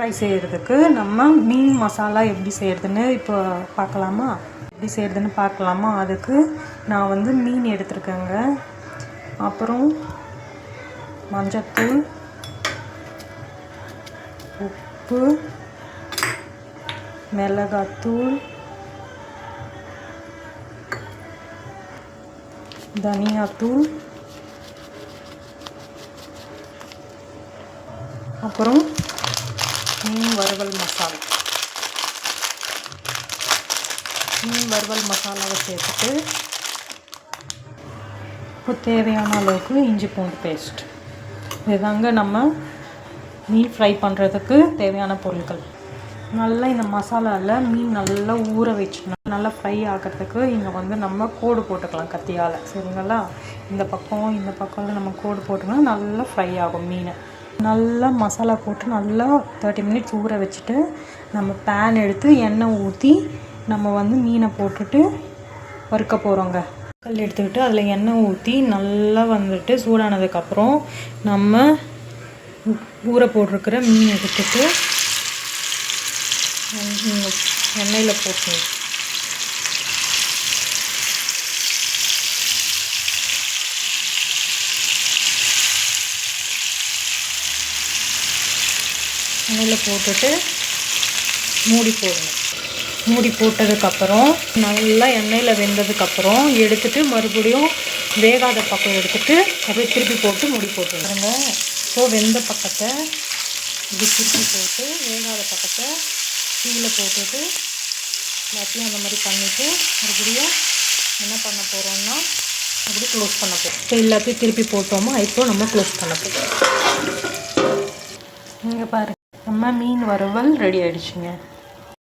Fry செய்கிறதுக்கு நம்ம மீன் மசாலா எப்படி செய்கிறதுன்னு இப்போ பார்க்கலாமா? எப்படி செய்கிறதுன்னு பார்க்கலாமா? அதுக்கு நான் வந்து மீன் எடுத்துருக்கேங்க. அப்புறம் மஞ்சத்தூள் உப்பு மிளகாத்தூள் தனியாத்தூள் அப்புறம் மீன் வறுவல் மசாலா மீன் வறுவல் மசாலாவை சேர்த்துட்டு இப்போ தேவையான அளவுக்கு இஞ்சி பூண்டு பேஸ்ட் இதுதாங்க நம்ம மீன் ஃப்ரை பண்ணுறதுக்கு தேவையான பொருட்கள். நல்லா இந்த மசாலாவில் மீன் நல்லா ஊற வச்சுனா நல்லா ஃப்ரை ஆகிறதுக்கு இங்கே வந்து நம்ம கோடு போட்டுக்கலாம் கத்தியால். சரிங்களா? இந்த பக்கம் இந்த பக்கம் நம்ம கோடு போட்டோம்னா நல்லா ஃப்ரை ஆகும் மீன். நல்லா மசாலா போட்டு நல்லா தேர்ட்டி மினிட்ஸ் ஊற வச்சுட்டு நம்ம பேன் எடுத்து எண்ணெய் ஊற்றி நம்ம வந்து மீனை போட்டுட்டு வறுக்க போகிறோங்க கல் எடுத்துக்கிட்டு அதில் எண்ணெய் ஊற்றி நல்லா வந்துட்டு சூடானதுக்கப்புறம் நம்ம ஊற போட்டிருக்கிற மீன் எடுத்துட்டு எண்ணெயில் போட்டு எண்ணெயில் போட்டுட்டு மூடி போடணும். மூடி போட்டதுக்கப்புறம் நல்லா எண்ணெயில் வெந்ததுக்கப்புறம் எடுத்துட்டு மறுபடியும் வேகாத பக்கம் எடுத்துட்டு அப்படியே திருப்பி போட்டு மூடி போட்டுருங்க ஸோ வெந்த பக்கத்தை இப்படி திருப்பி போட்டு வேகாத பக்கத்தை கீழே போட்டுட்டு எல்லாத்தையும் அந்த மாதிரி பண்ணிவிட்டு மறுபடியும் என்ன பண்ண போகிறோம்னா அப்படி க்ளோஸ் பண்ண போகிறோம் ஸோ எல்லாத்தையும் திருப்பி போட்டோமா? இப்போ நம்ம க்ளோஸ் பண்ண போகிறோம் இங்கே பாரு நம்ம மீன் வறுவல் ரெடி ஆயிடுச்சுங்க.